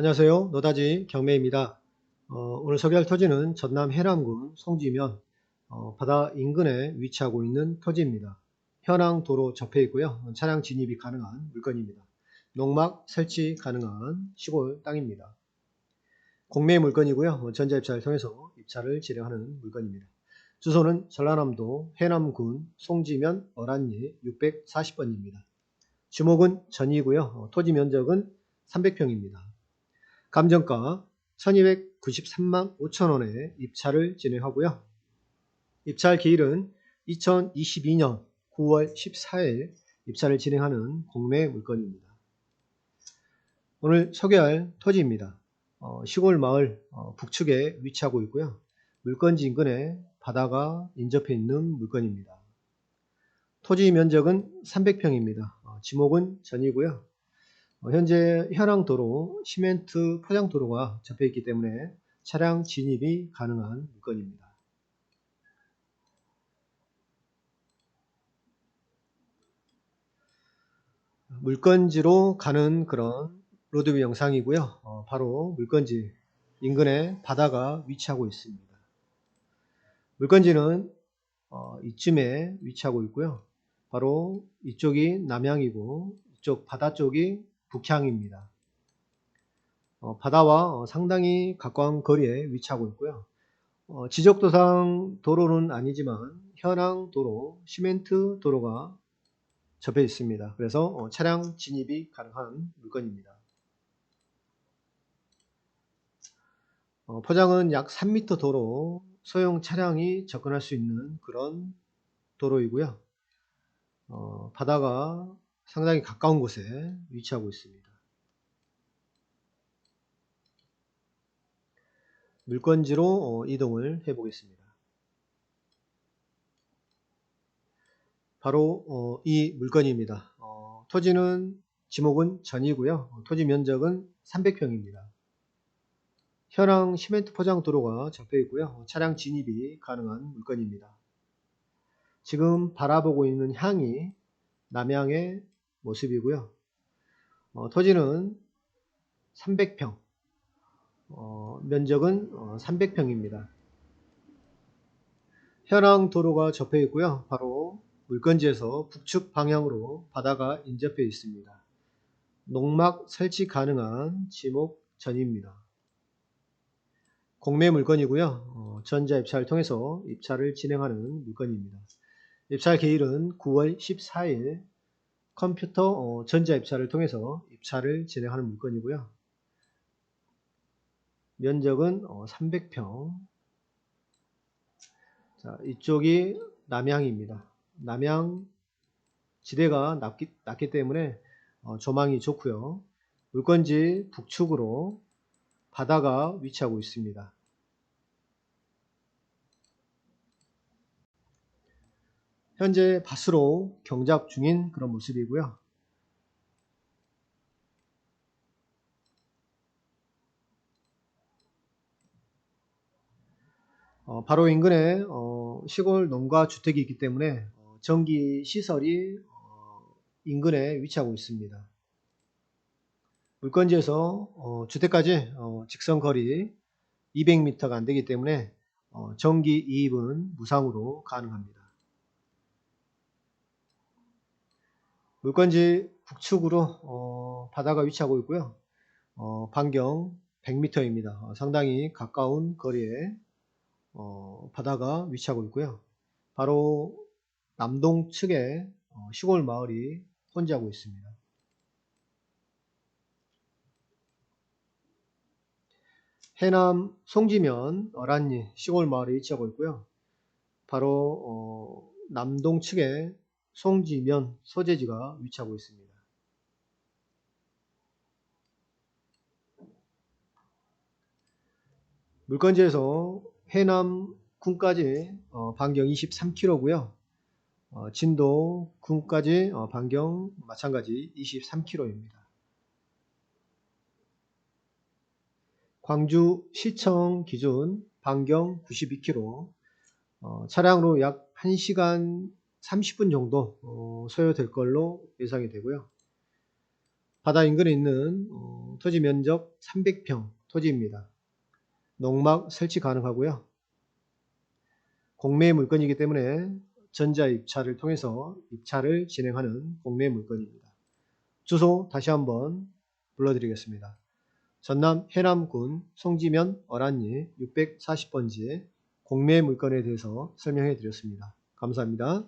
안녕하세요. 노다지 경매입니다. 어, 오늘 소개할 토지는 전남 해남군 송지면 어, 바다 인근에 위치하고 있는 토지입니다. 현황 도로 접해 있고요. 차량 진입이 가능한 물건입니다. 농막 설치 가능한 시골 땅입니다. 공매 물건이고요. 전자 입찰을 통해서 입찰을 진행하는 물건입니다. 주소는 전라남도 해남군 송지면 어란리 640번입니다. 주목은 전이고요. 어, 토지 면적은 300평입니다. 감정가 1293만 5천원에 입찰을 진행하고요. 입찰 기일은 2022년 9월 14일 입찰을 진행하는 공매 물건입니다. 오늘 소개할 토지입니다. 어, 시골 마을 어, 북측에 위치하고 있고요. 물건지 인근에 바다가 인접해 있는 물건입니다. 토지 면적은 300평입니다. 어, 지목은 전이고요. 어, 현재 현황 도로, 시멘트 포장 도로가 접해 있기 때문에 차량 진입이 가능한 물건입니다. 물건지로 가는 그런 로드뷰 영상이고요. 어, 바로 물건지 인근에 바다가 위치하고 있습니다. 물건지는 어, 이쯤에 위치하고 있고요. 바로 이쪽이 남향이고 이쪽 바다 쪽이 북향입니다. 어, 바다와 어, 상당히 가까운 거리에 위치하고 있고요. 어, 지적도상 도로는 아니지만 현황 도로, 시멘트 도로가 접해 있습니다. 그래서 어, 차량 진입이 가능한 물건입니다. 어, 포장은 약 3m 도로, 소형 차량이 접근할 수 있는 그런 도로이고요. 어, 바다가 상당히 가까운 곳에 위치하고 있습니다. 물건지로 어, 이동을 해 보겠습니다. 바로 어, 이 물건입니다. 어, 토지는 지목은 전이고요. 어, 토지 면적은 300평입니다. 현황 시멘트 포장 도로가 접해 있고요. 차량 진입이 가능한 물건입니다. 지금 바라보고 있는 향이 남향의 모습이고요. 어, 토지는 300평, 어, 면적은 어, 300평입니다. 현황 도로가 접해 있고요. 바로 물건지에서 북측 방향으로 바다가 인접해 있습니다. 농막 설치 가능한 지목 전입니다. 공매 물건이고요. 어, 전자 입찰을 통해서 입찰을 진행하는 물건입니다. 입찰 기일은 9월 14일 컴퓨터 어, 전자 입찰을 통해서 입찰을 진행하는 물건이고요. 면적은 어, 300평. 자, 이쪽이 남향입니다. 남향 지대가 낮기, 낮기 때문에 어, 조망이 좋고요. 물건지 북측으로 바다가 위치하고 있습니다. 현재 밭으로 경작 중인 그런 모습이고요. 어, 바로 인근에 어, 시골 농가 주택이 있기 때문에 어, 전기 시설이 어, 인근에 위치하고 있습니다. 물건지에서 어, 주택까지 어, 직선 거리 200m가 안 되기 때문에 전기 이입은 무상으로 가능합니다. 물건지 북측으로 바다가 위치하고 있고요. 반경 100m입니다. 상당히 가까운 거리에 어, 바다가 위치하고 있고요. 바로 남동 측에 어, 시골 마을이 혼재하고 있습니다. 해남 송지면 어란리 시골 마을이 위치하고 있고요. 바로 어, 남동 측에 송지면 소재지가 위치하고 있습니다. 물건지에서 해남 군까지 어, 반경 23km고요. 어, 진도 군까지 어, 반경 마찬가지 23km입니다. 광주 시청 기준 반경 92km 어, 차량으로 약 1시간 30분 정도 어, 소요될 걸로 예상이 되고요. 바다 인근에 있는 어, 토지 면적 300평 토지입니다. 농막 설치 가능하고요. 공매 물건이기 때문에 전자 입찰을 통해서 입찰을 진행하는 공매 물건입니다. 주소 다시 한번 불러드리겠습니다. 전남 해남군 송지면 어란리 640번지 공매 물건에 대해서 설명해 드렸습니다. 감사합니다.